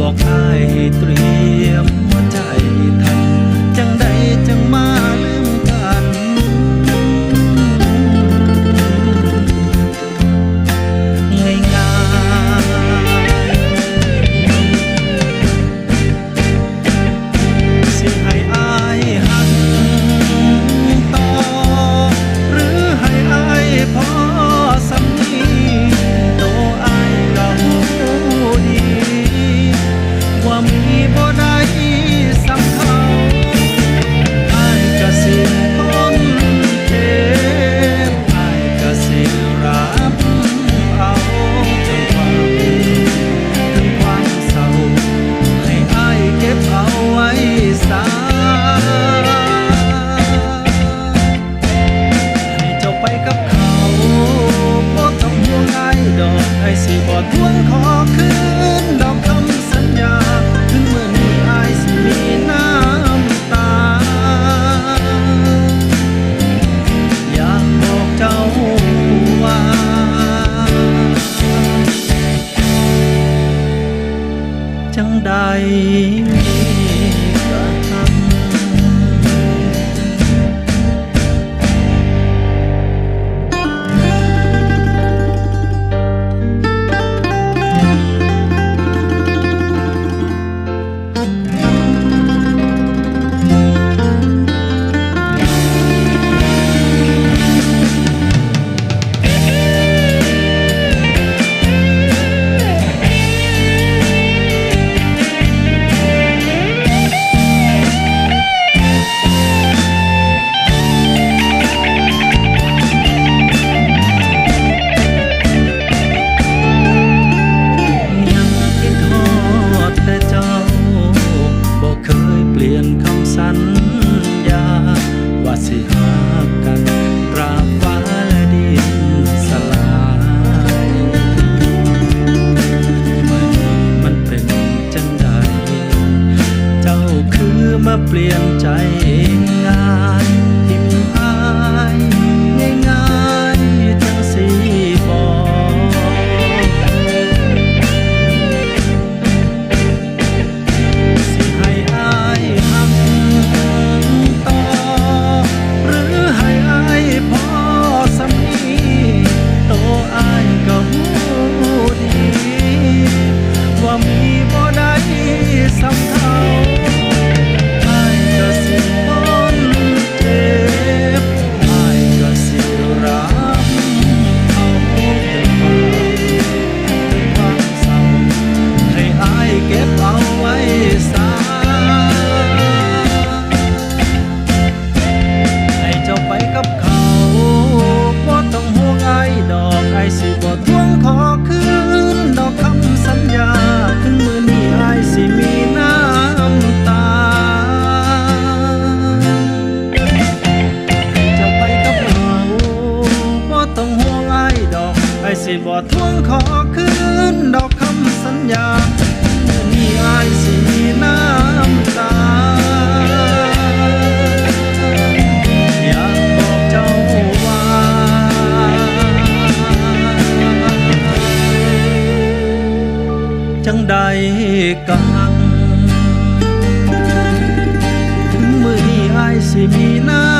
บอกอายให้ตรี ใจ ฉัน ไอ้สิบ่ทวงขอคืนดอกคำสัญญามื้อนี้อายสิมีน้ำตา อยากบอกเจ้าว่า จังใดกังมื้อนี้อายสิมีน้ำ